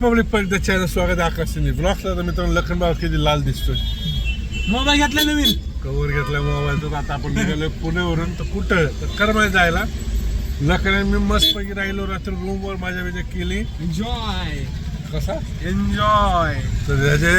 पर्यंत चॅनल स्वागत आहे आकाश सिंधी ब्लॉगला तर मित्रांनो लखनबाग किती लाल दिसतोय मोबाईल घेतला नवीन कवर घेतला मोबाईल तर आता आपण निघालो पुण्यावरून तर कुठं तर करमाय जायला लखन मी मस्तपैकी राहिलो रात्री रूमवर माझ्या विजय केली एन्जॉय कसा एन्जॉय तर त्याचे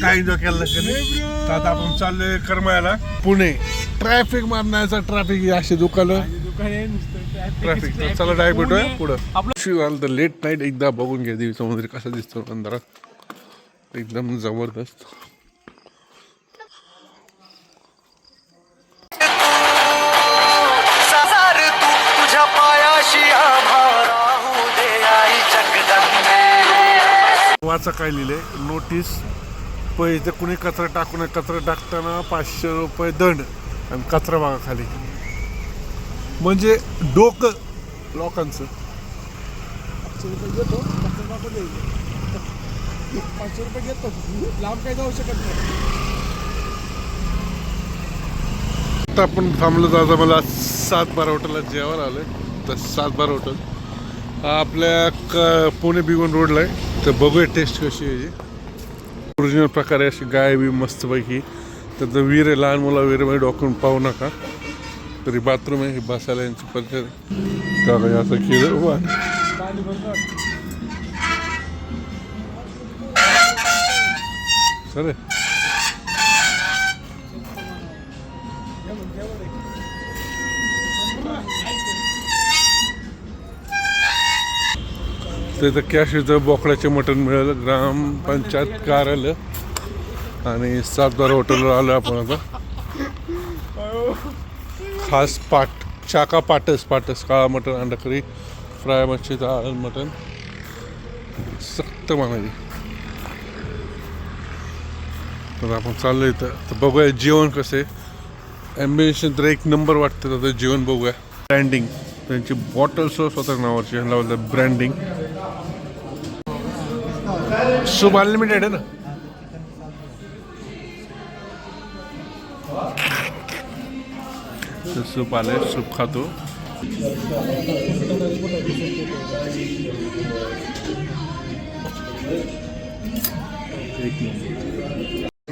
काय एन्जॉय केला तर आता आपण चाललोय करमायला पुणे ट्रॅफिक मारण्याचा ट्रॅफिक अशी दुकानं ट्रॅफिक. चला डाय भेटूया. पुढं. आपलं तर लेट नाईट एकदा बघून घ्या देवीचं मंदिर कसं दिसतं अंधारात. एकदम जबरदस्त. वाचा काय लिहिलंय? नोटीस पैसे कुणी कचरा टाकू नये कचरा टाकताना पाचशे रुपये दंड आणि कचरा बघा खाली. म्हणजे डोकं लोकांचं. पाचशे रुपये घेतो द्यायचे. पाचशे रुपये घेतो लांब काही जाऊ शकत नाही आता आपण थांबलो जाता मला सात बारा हॉटेलला जेवायला आलं तर सात बारा हॉटेल आपल्या क पुणे बिगोन रोडला आहे. तर बघूया टेस्ट कशी आहे ओरिजिनल प्रकारे अशी गाय बी मस्तपैकी. त्याचं वीर आहे लहान मुला वीरमध्ये डॉक्युमेंट पाहू नका. तरी बाथरूम आहे बसायला यांची पद्धत. त्याला असं केलं. उभा. पाणी भरणार सर तिथं कॅश इथं बोकड्याचे मटण मिळालं. ग्रामपंचायत कार्यालय. आणि सातबारा हॉटेलवर आलो आपण आता. खास पाट शाखा पाटस पाटस काळा मटण अंडा करी फ्राय मच्छी डाळ मटण. सक्त म्हणाली तर आपण चाललो इथं. तर बघूया जेवण कसं. आहे ॲम्बिशन तर एक नंबर वाटतं तर जेवण बघूया. ब्रँडिंग त्यांची बॉटल्स स्वतः नावाची लावलं ब्रँडिंग सूप अनलिमिटेड आहे ना? तर सूप आलंय सूप खातो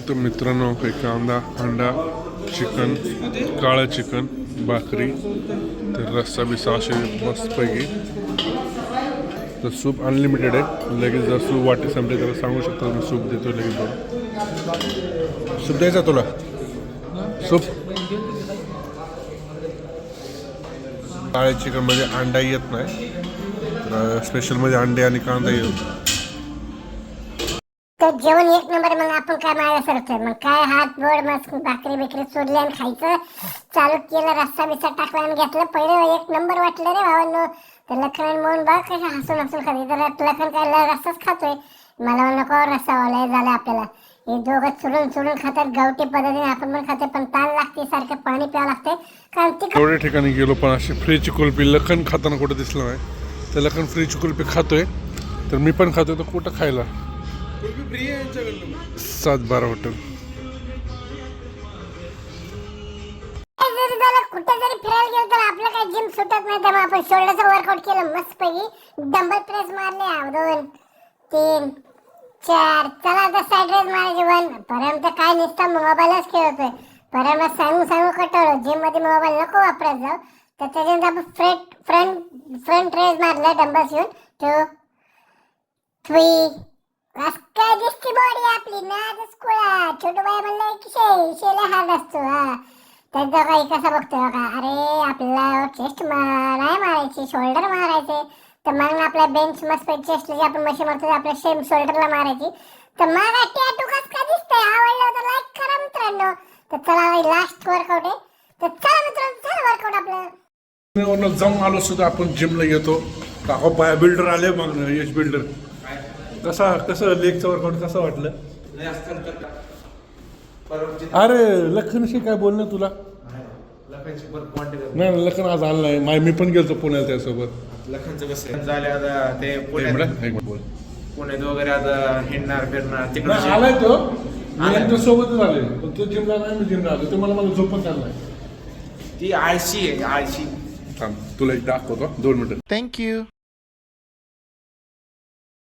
तर मित्रांनो काही कांदा अंडा चिकन काळं चिकन भाकरी तर रस्सा बिस्सा असे मस्तपैकी. तर सूप अनलिमिटेड आहे. लगेच जर सूप वाटे संपले तर सांगू शकतो मी सूप देतो लगेच सूप द्यायचा तुला? सूप? काळे चिकनमध्ये अंडा येत नाही. तर स्पेशलमध्ये अंडे आणि कांदा येतो. तर जेवण एक नंबर मग आपण काय मागायला सरतोय मग काय हात बोर्ड मस्त भाकरी बिकरी चोरली आणि खायचं? चालू केलं रस्सा बिस्सा टाकला आणि घेतलं. पहिलं एक नंबर वाटलं रे भावांनो. तर लखन आणि मोहन बघ कसे हसून हसून खाते तर लखन काय ल- रस्साच खातोय. मला नको रस्सा वाला झाला आपल्याला. हे दोघं चुरून चुरून खातात गावठी पद्धतीने आपण पण खाते पण ताण लागते सारखं पाणी प्यावं लागते कारण तिखट एवढ्या ठिकाणी गेलो पण अशी फ्रीची कुल्फी लखन खाताना कुठं दिसलं नाही. तर लखन फ्रीची कुल्फी खातोय. तर मी पण खातोय तर कुठं खायला? सात बारा हॉटेल जरी झालं कुठे जरी फिरायला गेलो तर आपलं काही जिम सुटत नाही. त्यामुळे आपण शोल्डरचं वर्कआउट केलं मस्त पैकी डंबल प्रेस मारले दोन तीन चार चला आता सॅटरडेज रेस जीवन. परम तर काय नुसता मोबाईलच खेळतोय. पर्यंत सांगू सांगू कटवलं जिममध्ये मोबाईल नको वापरत जाऊ. तर त्याच्यानंतर आपण फ्रंट फ्रंट फ्रंट रेस मारला डंबल्स घेऊन. टू थ्री काय दिसती बॉडी आपली? ना कुळा. छोटू बाई म्हणलं की शे शेला हात असतो हा. त्याचा काही कसा बघतोय का अरे आपल्याला चेस्ट नाही मारायची शोल्डर मारायचे. तर मग आपल्या बेंच मस्त चेस्ट जी आपण मशी मारतो आपल्या शेम शोल्डरला मारायची. तर मग टॅटू कस का दिसतंय? आवडलं तर लाईक करा मित्रांनो. तर चला लास्ट वर्कआउट आहे. तर चला मित्रांनो चला वर्कआउट आपलं. जाऊन आलो सुद्धा आपण जिमला येतो. काका बाय बिल्डर आले मग यश बिल्डर कसा कसं लेगचं वर्कआउट कसं वाटलं? अरे लखनशी काय बोलणं तुला? नाही लखन आज आलं नाही. माय मी पण गेलतो पुण्याला त्यासोबत. लखनचं कसं? झाले आता ते पुण्यात वगैरे आता हिंडणार फिरणार नाही, तिकडे आलाय तो. मी एकदा सोबतच आले पण तो जिमला नाही मी जिमला आलो तो मला मला झोपच आला ती आळशी आहे आळशी. थांब तुला एक दाखवतो दोन मिनिटं. थँक्यू